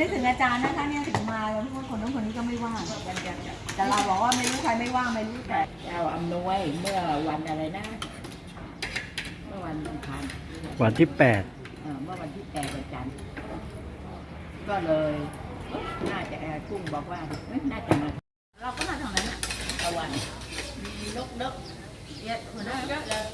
นะคะเนี่ยถึงมาแล้วเพราะคนทุกคนนี้ก็ไม่ว่างแต่เราบอกว่าไม่รู้ใครไม่ว่างไม่รู้แต่เราอำนวยเมื่อวันอะไรนะ เมื่อวันอังคารวันที่แปดเอ่อเมื่อวันที่แปดวันจันทร์ก็เลยเอ๊ะน่าจะแอร์กุ้งบอกว่าเอ๊ะน่าจะมาเราก็มาทางนั้นอะตะวันมีนกเด็กเยอะหัวหน้าเยอะเลย